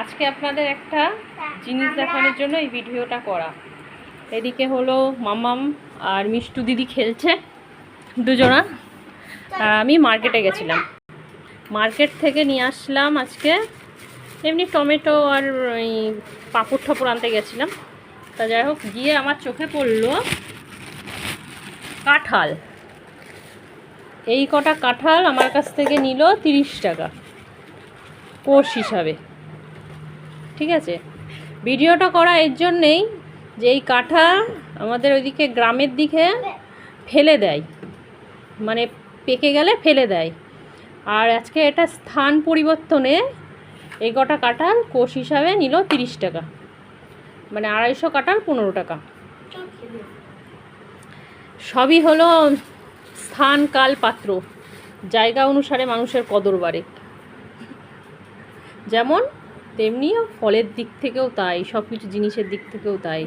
আজকে আপনাদের একটা জিনিস দেখানোর জন্য এই ভিডিওটা করা। এদিকে হলো মামাম আর মিষ্টু দিদি খেলছে দুজনা। আর আমি মার্কেটে গেছিলাম। মার্কেট থেকে নিয়ে আসলাম আজকে। এমনি টমেটো আর ওই পাঁপড় ঠাপড় আনতে গেছিলাম। তা যাই হোক গিয়ে আমার চোখে পড়ল কাঁঠাল। এই কটা কাঁঠাল আমার কাছ থেকে নিল তিরিশ টাকা। কোর্স হিসাবে। ঠিক আছে? ভিডিওটা করা এর জন্যেই যে এই কাঁঠা আমাদের ওইদিকে গ্রামের দিকে ফেলে দেয়। মানে পেকে গেলে ফেলে দেয়। আর আজকে এটা স্থান পরিবর্তনে এই কটা কাঁঠাল কোষ হিসাবে নিল তিরিশ টাকা। মানে আড়াইশো কাঁঠাল পনেরো টাকা। সবই হলো স্থান কাল পাত্র। জায়গা অনুসারে মানুষের কদর বাড়ে। যেমন তেমনি ফলের দিক থেকেও তাই সব কিছু জিনিসের দিক থেকেও তাই।